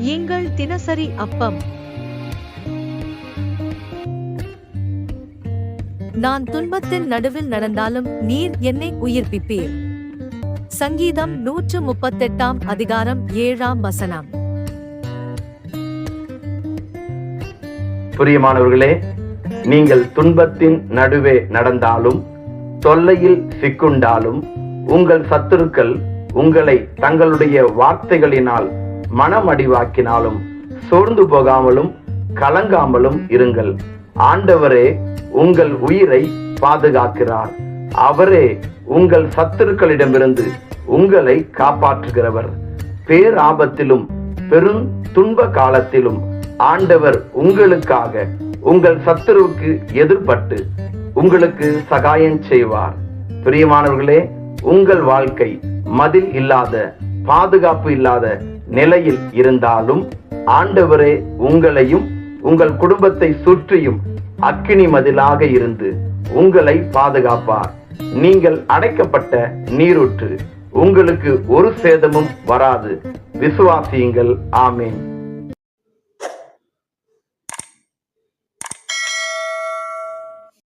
எங்கள் தினசரி அப்பம். நான் துன்பத்தின் நடுவில் நடந்தாலும் நீர் என்னை உயிர்ப்பிப்பீர். சங்கீதம் நூற்று முப்பத்தெட்டாம் அதிகாரம் ஏழாம் வசனம். பிரியமானவர்களே நீங்கள் துன்பத்தின் நடுவே நடந்தாலும் தொல்லையில் சிக்குண்டாலும் உங்கள் சத்துருக்கள் உங்களை தங்களுடைய வார்த்தைகளினால் மனம் அடிவாக்கினாலும் சோர்ந்து போகாமலும் கலங்காமலும் இருங்கள். ஆண்டவரே உங்கள் உயிரை பாதுகாக்கிறார். அவரே உங்கள் சத்துருக்களிடமிருந்து உங்களை காப்பாற்றுகிறவர். பேராபத்திலும் பெரும் துன்ப காலத்திலும் ஆண்டவர் உங்களுக்காக உங்கள் சத்துருவுக்கு எதிர்பட்டு உங்களுக்கு சகாயம் செய்வார். பிரியமானவர்களே உங்கள் வாழ்க்கை மதில் இல்லாத பாதுகாப்பு இல்லாத நிலையில் இருந்தாலும் ஆண்டவரே உங்களையும் உங்கள் குடும்பத்தை சுற்றியும் அக்கினி மதிலாக இருந்து உங்களை பாதுகாப்பார். நீங்கள் அடைக்கப்பட்ட நீரூற்று. உங்களுக்கு ஒரு சேதமும் வராது. விசுவாசியுங்கள். ஆமேன்.